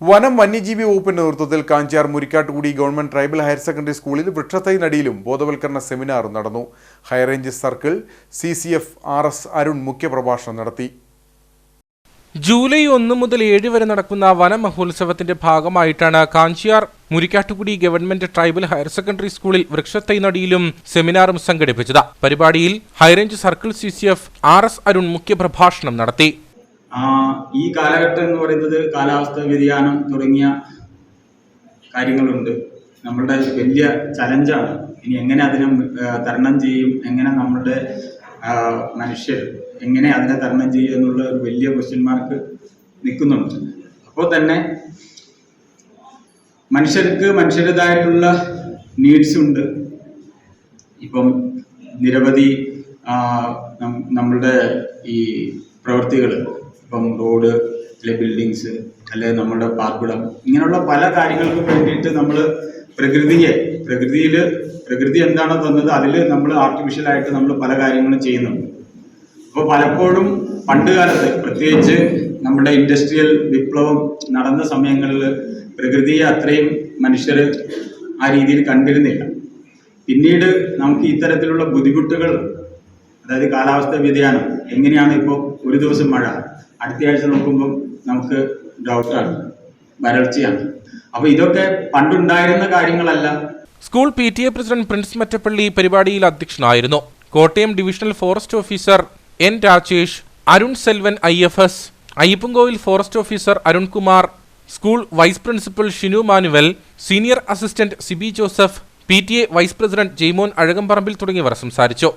വനം വന്യജീവി വകുപ്പിന്റെ നേതൃത്വത്തിൽ Kanchar Murikkattukudi government tribal higher secondary സ്കൂളിൽ വൃക്ഷത്തൈ നടിയിലും ബോധവൽക്കരണ സെമിനാറും നടന്നു. High range circle C C F R S Arun മുഖ്യപ്രഭാഷണം നടത്തി. ജൂലൈ ഒന്ന് മുതൽ ഏഴ് വരെ നടക്കുന്ന വനമഹോത്സവത്തിന്റെ ഭാഗമായിട്ടാണ് Kanchiyar Murikkattukudi government tribal higher secondary സ്കൂളിൽ വൃക്ഷത്തൈ നടിയിലും സെമിനാറും സംഘടിപ്പിച്ചത്. പരിപാടിയിൽ high range circle C C F R S Arun മുഖ്യപ്രഭാഷണം നടത്തി. ഈ കാലഘട്ടം എന്ന് പറയുന്നത് കാലാവസ്ഥ വ്യതിയാനം തുടങ്ങിയ കാര്യങ്ങളുണ്ട്. നമ്മളുടെ വലിയ ചലഞ്ചാണ്. ഇനി എങ്ങനെ അതിനെ തരണം ചെയ്യും എങ്ങനെ നമ്മളുടെ ആ, മനുഷ്യർ എങ്ങനെ അതിനെ തരണം ചെയ്യും എന്നുള്ള ഒരു വലിയ ക്വസ്റ്റ്യൻ മാർക്ക് നിൽക്കുന്നുണ്ട്. അപ്പോൾ തന്നെ മനുഷ്യർക്ക് മനുഷ്യരുടേതായിട്ടുള്ള നീഡ്സ് ഉണ്ട്. ഇപ്പം നിരവധി നമ്മളുടെ ഈ പ്രവൃത്തികൾ ഇപ്പം റോഡ് അല്ലെ ബിൽഡിങ്സ് അല്ലെ നമ്മുടെ പാർപ്പിടം ഇങ്ങനെയുള്ള പല കാര്യങ്ങൾക്കും വേണ്ടിയിട്ട് നമ്മൾ പ്രകൃതിയെ പ്രകൃതിയിൽ പ്രകൃതി എന്താണോ തന്നത് അതിൽ നമ്മൾ ആർട്ടിഫിഷ്യലായിട്ട് നമ്മൾ പല കാര്യങ്ങളും ചെയ്യുന്നുണ്ട്. അപ്പോൾ പലപ്പോഴും പണ്ട് കാലത്ത് പ്രത്യേകിച്ച് നമ്മുടെ ഇൻഡസ്ട്രിയൽ വിപ്ലവം നടന്ന സമയങ്ങളിൽ പ്രകൃതിയെ അത്രയും മനുഷ്യർ ആ രീതിയിൽ കണ്ടിരുന്നില്ല. പിന്നീട് നമുക്ക് ഇത്തരത്തിലുള്ള ബുദ്ധിമുട്ടുകൾ അതായത് കാലാവസ്ഥ വ്യതിയാനം എങ്ങനെയാണ് ഇപ്പോൾ ഒരു ദിവസം മഴ അടുത്ത ആഴ്ച നോക്കുമ്പോൾ നമുക്ക് ഡൗട്ടാണ് വരൾച്ചയാണ്. അപ്പോൾ ഇതൊക്കെ പണ്ടുണ്ടായിരുന്ന കാര്യങ്ങളല്ല. School P T A president Prince Mattappally പരിപാടിയിൽ അധ്യക്ഷനായിരുന്നു. Kottayam divisional forest officer N Rajesh Arun Selvan I F S Ayyappankovil forest officer Arunkumar school vice principal Shinu Manuel senior assistant Siby Joseph P T A vice president Jaimon Azhakamparambil തുടങ്ങിയവർ സംസാരിച്ചു.